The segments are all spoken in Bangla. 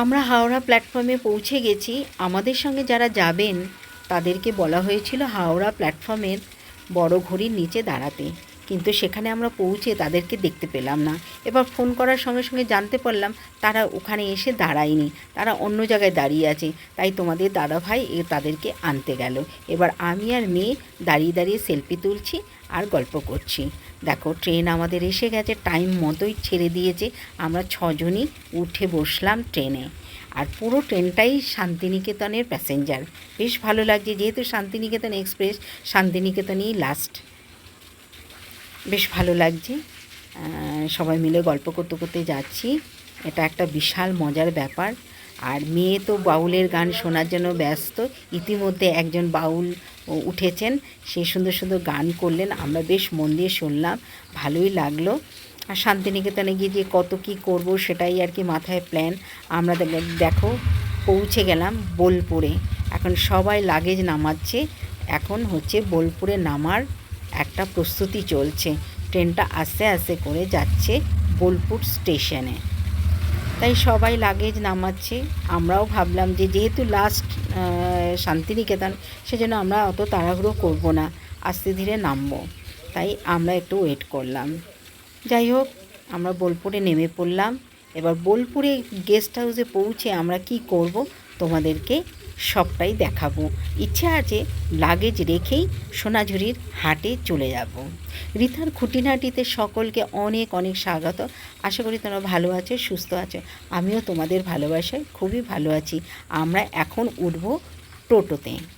আমরা হাওড়া প্ল্যাটফর্মে পৌঁছে গেছি। আমাদের সঙ্গে যারা যাবেন, তাদেরকে বলা হয়েছিল হাওড়া প্ল্যাটফর্মের বড় ঘড়ির নিচে দাঁড়াতে। কিন্তু সেখানে আমরা পৌঁছে তাদেরকে দেখতে পেলাম না। এবার ফোন করার সঙ্গে সঙ্গে জানতে পারলাম, তারা ওখানে এসে দাঁড়ায়নি। তারা অন্য জায়গায় দাঁড়িয়ে আছে। তাই তোমাদের দাদা ভাই এ তাদেরকে আনতে গেল। এবার আমি আর মেয়ে দাঁড়িয়ে দাঁড়িয়ে সেলফি তুলছি। আর গল্প করছি। দেখো ট্রেন আমাদের এসে গেছে টাইম মতোই ছেড়ে দিয়েছে। আমরা ছজনই উঠে বসলাম ট্রেনে আর পুরো ট্রেনটাই শান্তিনিকেতনের প্যাসেঞ্জার বেশ ভালো লাগছে, যেহেতু শান্তিনিকেতন এক্সপ্রেস শান্তিনিকেতনই লাস্ট বেশ ভালো লাগছে। সবাই মিলে গল্প করতে করতে যাচ্ছি। এটা একটা বিশাল মজার ব্যাপার। আর মেয়ে তো বাউলের গান শোনার জন্য ব্যস্ত। ইতিমধ্যে একজন বাউল উঠেছেন সেই সুন্দর সুন্দর গান করলেন। আমরা বেশ মন দিয়ে শুনলাম, ভালোই লাগল। আর শান্তিনিকেতনে গিয়ে যে কত কি করব সেটাই আর কি মাথায় প্ল্যান আমরা দেখো, পৌঁছে গেলাম বোলপুরে। এখন সবাই লাগেজ নামাচ্ছে। এখন হচ্ছে বোলপুরে নামার একটা প্রস্তুতি চলছে। ট্রেনটা আস্তে আস্তে করে যাচ্ছে বোলপুর স্টেশনে। তাই সবাই লাগেজ নামাচ্ছে। আমরাও ভাবলাম যে যেহেতু লাস্ট শান্তিনিকেতন, সেজন্য আমরা অত তাড়াহুড়ো করব না। আস্তে ধীরে নামবো। তাই আমরা একটু ওয়েট করলাম। যাই হোক, আমরা বোলপুরে নেমে পড়লাম। এবার বোলপুরে গেস্ট হাউসে পৌঁছে আমরা কি করব, তোমাদেরকে সবটাই দেখাবো। ইচ্ছা আছে লাগেজ রেখেই সোনাঝুরির হাটে চলে যাব। রিতার খুঁটিনাটিতে সকলকে অনেক অনেক স্বাগত। আশা করি তোমরা ভালো আছো, সুস্থ আছো। আমিও তোমাদের ভালোবাসায় খুবই ভালো আছি। আমরা এখন উঠবো টোটোতে।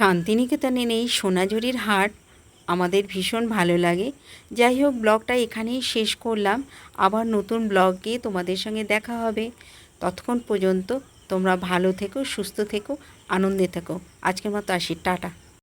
শান্তিনিকেতনে নেই, সোনাঝুরির হাট আমাদের ভীষণ ভালো লাগে। যাই হোক, ব্লগটা এখানেই শেষ করলাম। আবার নতুন ব্লগে তোমাদের সঙ্গে দেখা হবে। ততক্ষণ পর্যন্ত তোমরা ভালো থেকো, সুস্থ থেকো, আনন্দে থেকো। আজকের মতো আসি, টাটা।